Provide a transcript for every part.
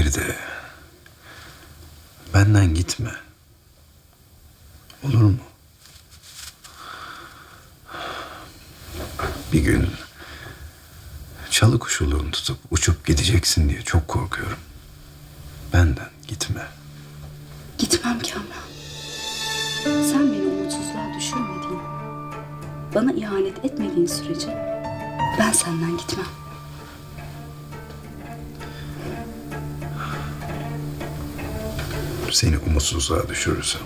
Feride. Benden gitme. Olur mu? Bir gün çalı kuşuluğunu tutup uçup gideceksin diye çok korkuyorum. Benden gitme. Gitmem Kamran. Sen beni umutsuzluğa düşürmediğin, bana ihanet etmediğin sürece ben senden gitmem. Seni umutsuzluğa düşürürsem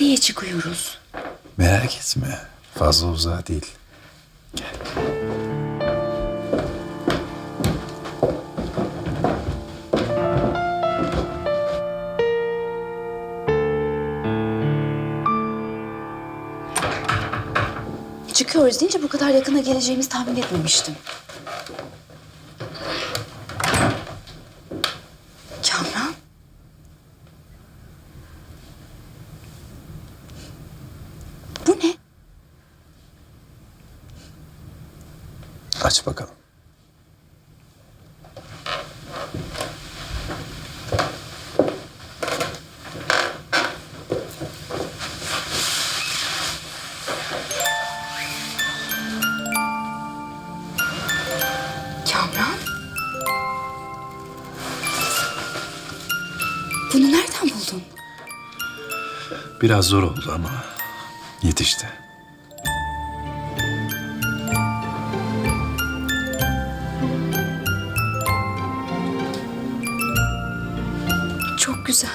Nereye çıkıyoruz? Merak etme. Fazla uzağa değil. Gel. Çıkıyoruz deyince bu kadar yakına geleceğimizi tahmin etmemiştim. Biraz zor oldu ama yetişti. Çok güzel.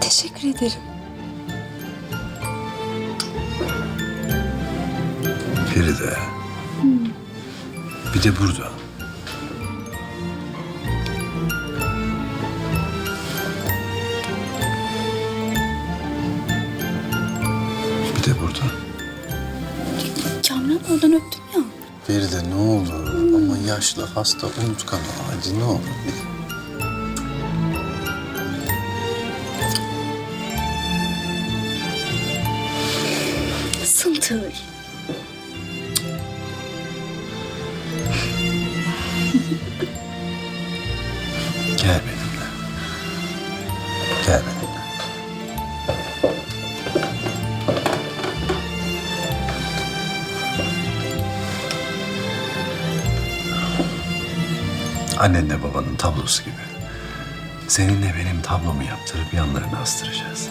Teşekkür ederim. Feride. Bir de burada. Oradan öptüm ya. Feride ne olur ama yaşlı, hasta, unutkan. Hadi ne olur. Sıntır. Annenle babanın tablosu gibi. Seninle benim tablomu yaptırıp yanlarına astıracağız.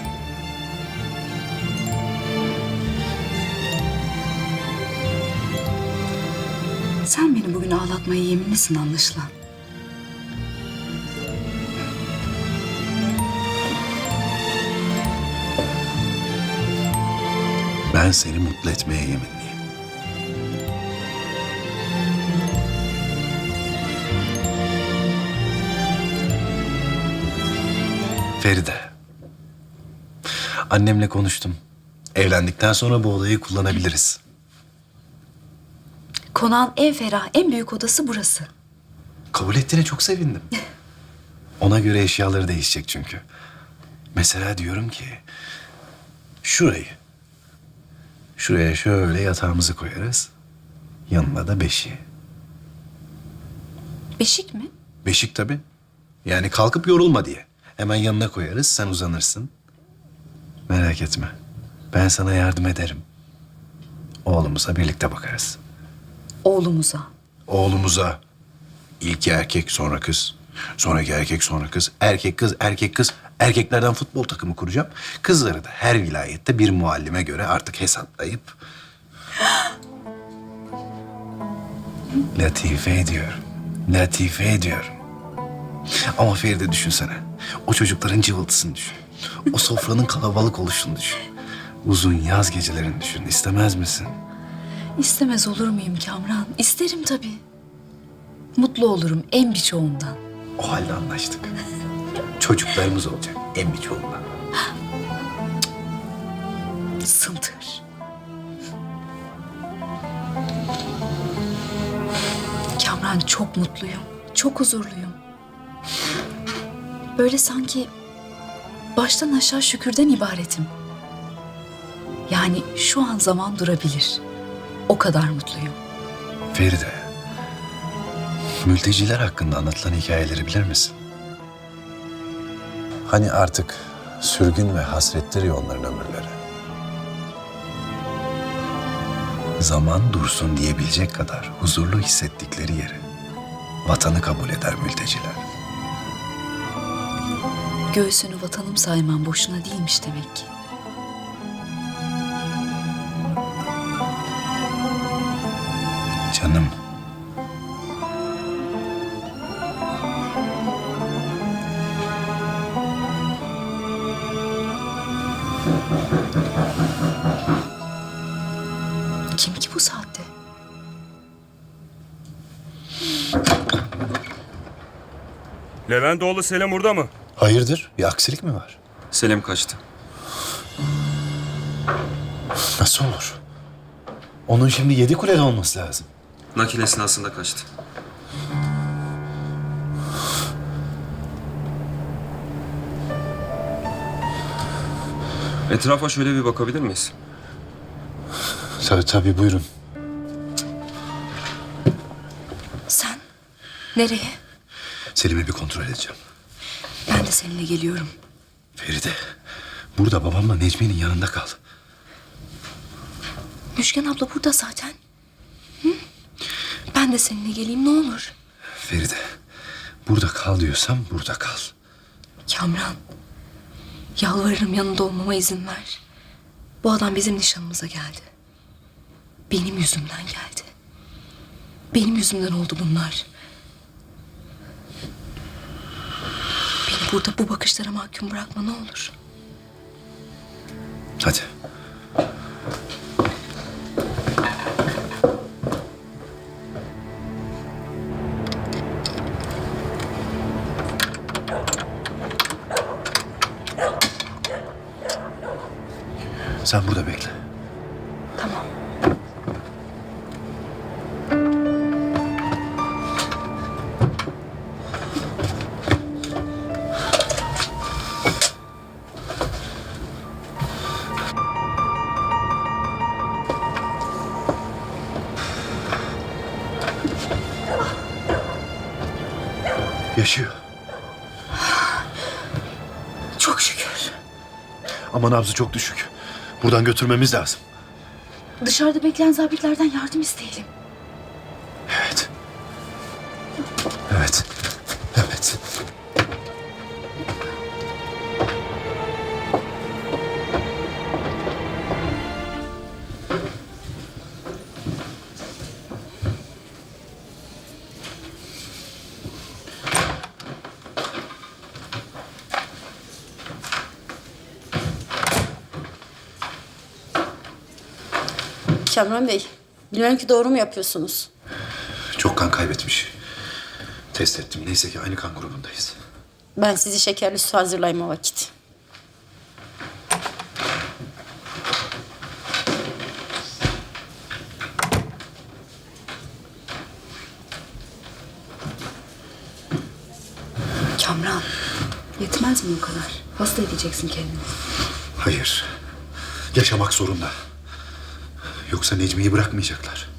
Sen beni bugün ağlatmaya yeminlisin anlaşılan. Ben seni mutlu etmeye yeminliyim. Feride. Annemle konuştum. Evlendikten sonra bu odayı kullanabiliriz. Konağın en ferah, en büyük odası burası. Kabul ettiğine çok sevindim. Ona göre eşyaları değişecek çünkü. Mesela diyorum ki... Şurayı. Şuraya şöyle yatağımızı koyarız. Yanına da beşiği. Beşik mi? Beşik tabii. Yani kalkıp yorulma diye. Hemen yanına koyarız, sen uzanırsın. Merak etme. Ben sana yardım ederim. Oğlumuza birlikte bakarız. Oğlumuza. Oğlumuza ilk erkek sonra kız. Sonraki erkek sonra kız. Erkek kız, erkek kız. Erkeklerden futbol takımı kuracağım. Kızları da her vilayette bir muallime göre artık hesaplayıp... Latife ediyorum. Latife ediyorum. Ama Feride düşünsene. O çocukların cıvıltısını düşün. O sofranın kalabalık oluşunu düşün. Uzun yaz gecelerini düşün. İstemez misin? İstemez olur muyum Kamran? İsterim tabii. Mutlu olurum en birçoğundan. O halde anlaştık. Çocuklarımız olacak en birçoğundan. Sıntır. Kamran çok mutluyum. Çok huzurluyum. Böyle sanki baştan aşağı şükürden ibaretim. Yani şu an zaman durabilir. O kadar mutluyum. Feride, mülteciler hakkında anlatılan hikayeleri bilir misin? Hani artık sürgün ve hasrettir ya onların ömürleri. Zaman dursun diyebilecek kadar huzurlu hissettikleri yeri vatanı kabul eder mülteciler. Göğsünü vatanım sayman boşuna değilmiş demek ki. Canım. Kim ki bu saatte? Leventoğlu Selim burada mı? Hayırdır? Bir aksilik mi var? Selim kaçtı. Nasıl olur? Onun şimdi yedi kulede olması lazım. Nakil esnasında kaçtı. Etrafa şöyle bir bakabilir miyiz? Tabii tabii buyurun. Sen? Nereye? Selim'i bir kontrol edeceğim. De seninle geliyorum. Feride, burada babamla Necmi'nin yanında kal. Müşken abla burada zaten. Hı? Ben de seninle geleyim ne olur. Feride, burada kal diyorsam burada kal. Kamran. Yalvarırım yanında olmama izin ver. Bu adam bizim nişanımıza geldi. Benim yüzümden geldi. Benim yüzümden oldu bunlar. Burada bu bakışlara mahkum bırakma ne olur. Hadi. Sen burada bekle. Ama nabzı çok düşük. Buradan götürmemiz lazım. Dışarıda bekleyen zabitlerden yardım isteyelim. Kamran Bey, bilmem ki doğru mu yapıyorsunuz? Çok kan kaybetmiş. Test ettim. Neyse ki aynı kan grubundayız. Ben sizi şekerli su hazırlayayım o vakit. Kamran. Yetmez mi o kadar? Hasta edeceksin kendini. Hayır. Yaşamak zorunda. Yoksa Necmi'yi bırakmayacaklar.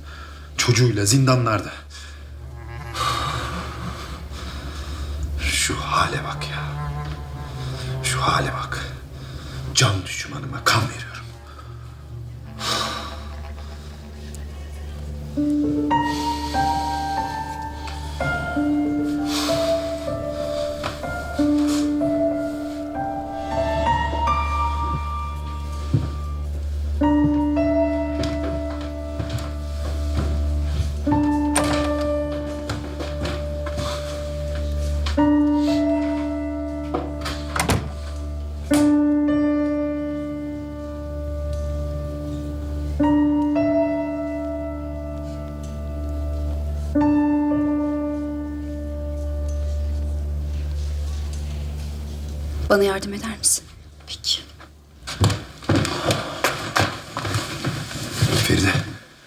Çocuğuyla zindanlarda. Bana yardım eder misin? Peki. Feride.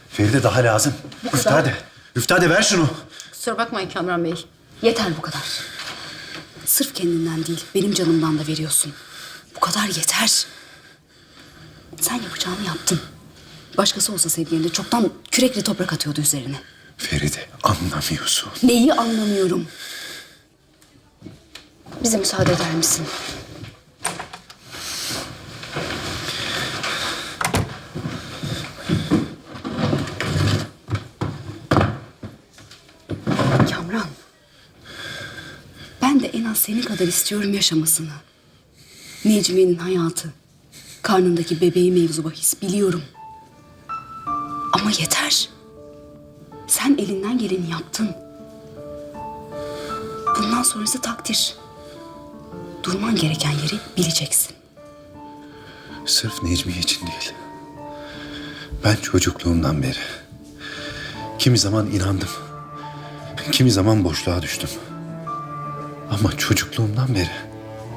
Feride daha lazım. Üftade. Üftade ver şunu. Kusura bakmayın Kamran Bey. Yeter bu kadar. Sırf kendinden değil, benim canımdan da veriyorsun. Bu kadar yeter. Sen yapacağını yaptın. Başkası olsa sevgilerinde çoktan kürekle toprak atıyordu üzerine. Feride anlamıyorsun. Neyi anlamıyorum. Bize müsaade eder misin? Kamran. Ben de en az senin kadar istiyorum yaşamasını. Necmiye'nin hayatı. Karnındaki bebeği mevzu bahis biliyorum. Ama yeter. Sen elinden geleni yaptın. Bundan sonrası takdir. Durman gereken yeri bileceksin. Sırf Necmiye için değil. Ben çocukluğumdan beri kimi zaman inandım. Kimi zaman boşluğa düştüm. Ama çocukluğumdan beri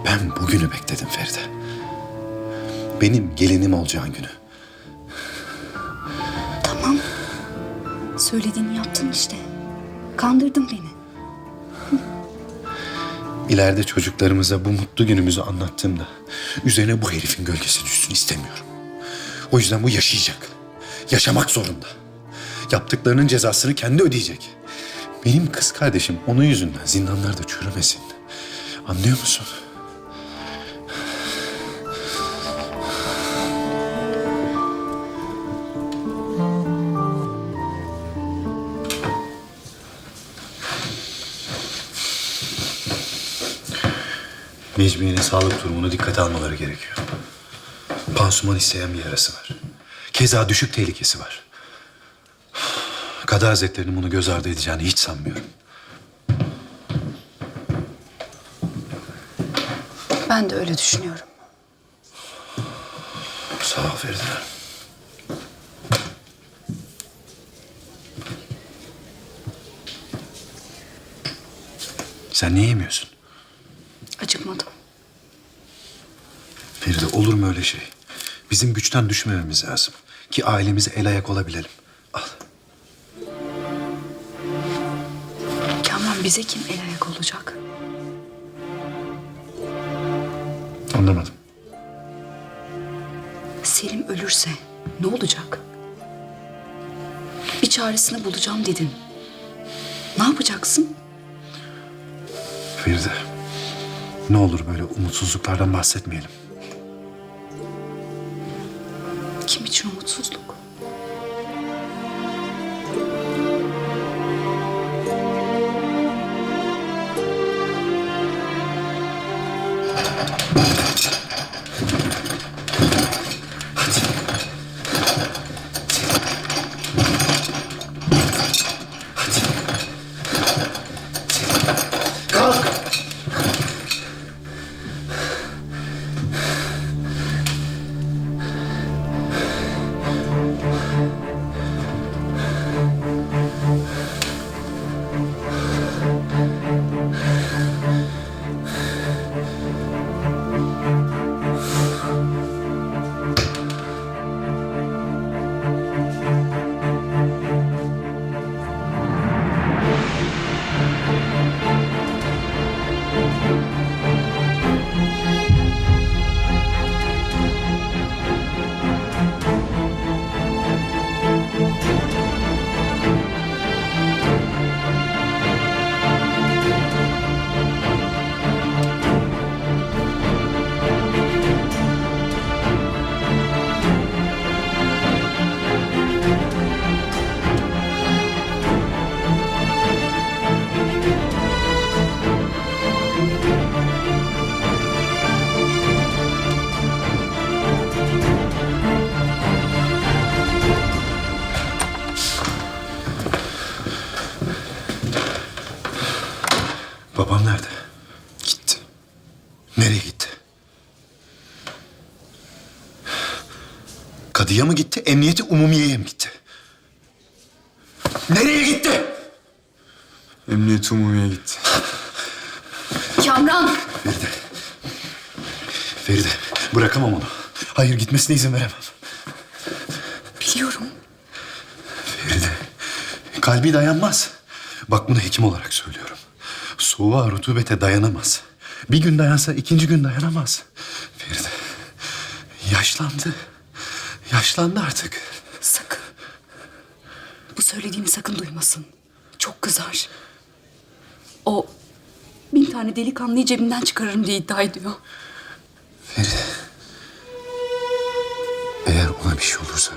ben bugünü bekledim Feride. Benim gelinim olacağın günü. Tamam. Söylediğini yaptın işte. Kandırdın beni. İleride çocuklarımıza bu mutlu günümüzü anlattığımda üzerine bu herifin gölgesi düşsün istemiyorum. O yüzden bu yaşayacak. Yaşamak zorunda. Yaptıklarının cezasını kendi ödeyecek. Benim kız kardeşim onun yüzünden zindanlarda çürümesin. Anlıyor musun? Necmiye'nin sağlık durumunu dikkate almaları gerekiyor. Pansuman isteyen bir yarası var. Keza düşük tehlikesi var. Kadı Hazretleri'nin bunu göz ardı edeceğini hiç sanmıyorum. Ben de öyle düşünüyorum. Sağ ol Feride. Sen niye yemiyorsun? Acıkmadım. Feride olur mu öyle şey? Bizim güçten düşmememiz lazım. Ki ailemize el ayak olabilelim. Bize kim el ayak olacak? Anlamadım. Selim ölürse ne olacak? Bir çaresini bulacağım dedin. Ne yapacaksın? Feride. Ne olur böyle umutsuzluklardan bahsetmeyelim. Kim için umutsuzluk? Nereye gitti? Emniyet Umumi'ye gitti. Kamran! Feride. Feride bırakamam onu. Hayır gitmesine izin veremem. Biliyorum. Feride kalbi dayanmaz. Bak bunu hekim olarak söylüyorum. Soğuğa, rutubete dayanamaz. Bir gün dayansa ikinci gün dayanamaz. Feride yaşlandı. Yaşlandı artık. Bu söylediğimi sakın duymasın. Çok kızar. O bin tane delikanlıyı cebimden çıkarırım diye iddia ediyor. Feride. Eğer ona bir şey olursa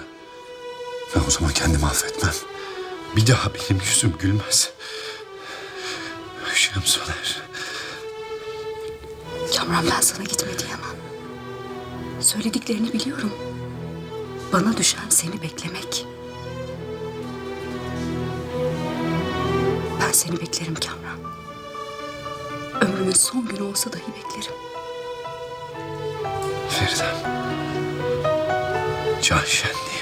ben o zaman kendimi affetmem. Bir daha benim yüzüm gülmez. Işığım söner. Kamran ben sana gitme diyemem. Söylediklerini biliyorum. Bana düşen seni beklemek. Ben seni beklerim Kamran. Ömrümün son günü olsa dahi beklerim. Feridem. Can şenliğim.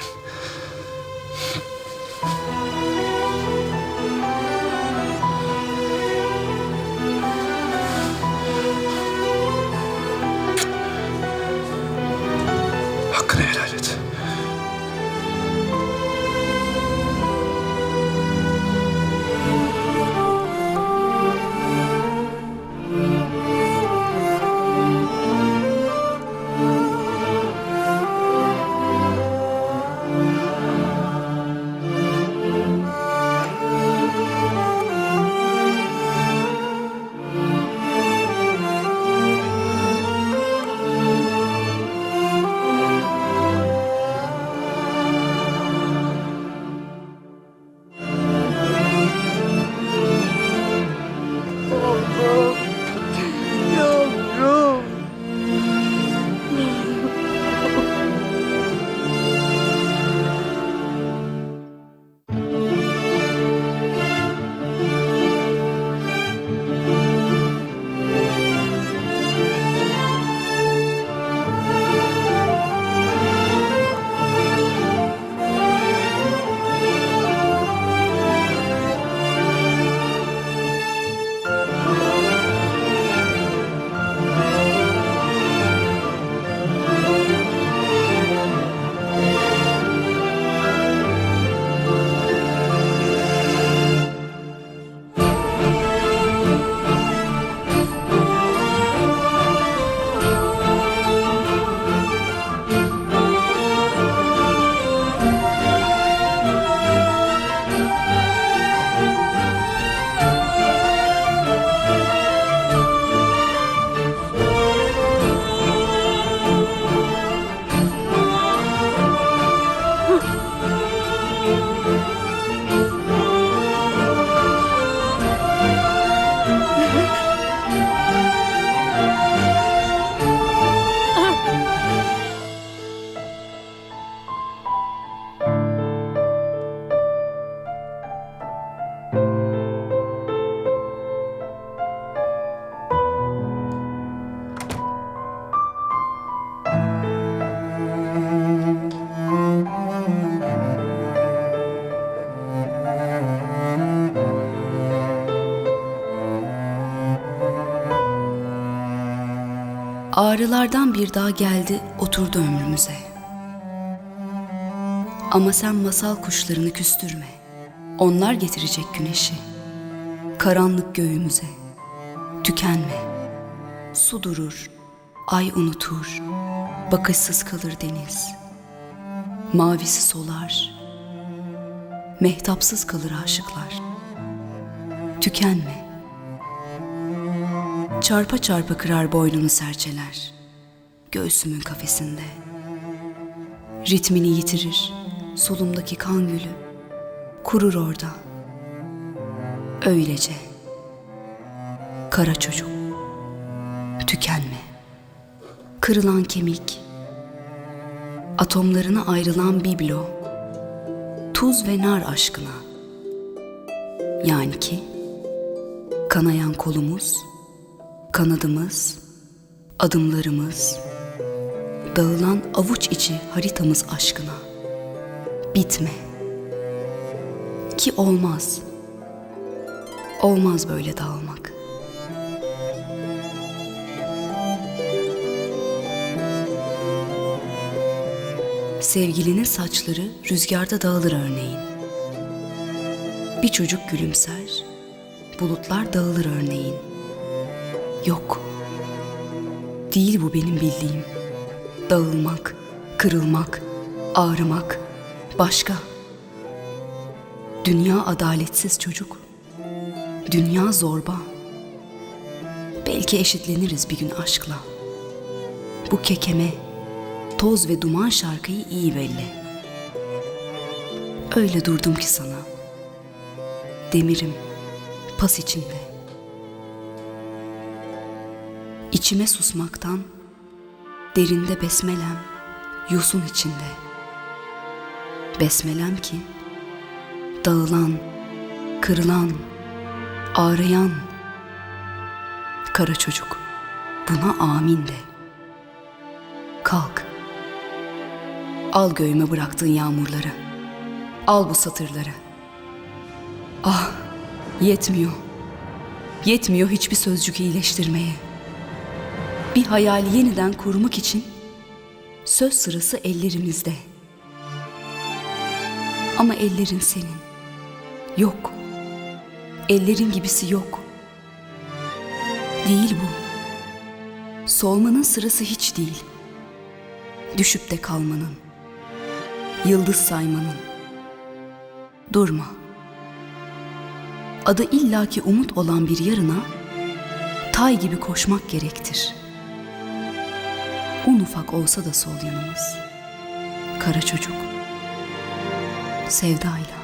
Ağrılardan bir daha geldi oturdu ömrümüze. Ama sen masal kuşlarını küstürme. Onlar getirecek güneşi. Karanlık göğümüze. Tükenme. Su durur, ay unutur. Bakışsız kalır deniz. Mavisi solar. Mehtapsız kalır aşıklar. Tükenme. Çarpa çarpa kırar boynunu serçeler. Göğsümün kafesinde. Ritmini yitirir solumdaki kan gülü. Kurur orada. Öylece. Kara çocuk. Tükenme. Kırılan kemik. Atomlarına ayrılan biblo. Tuz ve nar aşkına. Yani ki kanayan kolumuz, Kanadımız, adımlarımız, dağılan avuç içi haritamız aşkına. Bitme. Ki olmaz. Olmaz böyle dağılmak. Sevgilinin saçları rüzgarda dağılır örneğin. Bir çocuk gülümser, bulutlar dağılır örneğin. Yok. Değil bu benim bildiğim. Dağılmak, kırılmak, ağrımak, başka. Dünya adaletsiz çocuk. Dünya zorba. Belki eşitleniriz bir gün aşkla. Bu kekeme, toz ve duman şarkıyı iyi belli. Öyle durdum ki sana. Demirim, pas içinde. İçime susmaktan, derinde besmelem, yosun içinde. Besmelem ki, dağılan, kırılan, ağrıyan, kara çocuk, buna amin de. Kalk, al göğüme bıraktığın yağmurları, al bu satırları. Ah, yetmiyor, yetmiyor hiçbir sözcük iyileştirmeye. Bir hayali yeniden kurmak için söz sırası ellerimizde. Ama ellerin senin. Yok. Ellerin gibisi yok. Değil bu. Solmanın sırası hiç değil. Düşüp de kalmanın. Yıldız saymanın. Durma. Adı illaki umut olan bir yarına tay gibi koşmak gerektir. Ufak olsa da sol yanımız. Kara çocuk. Sevdayla.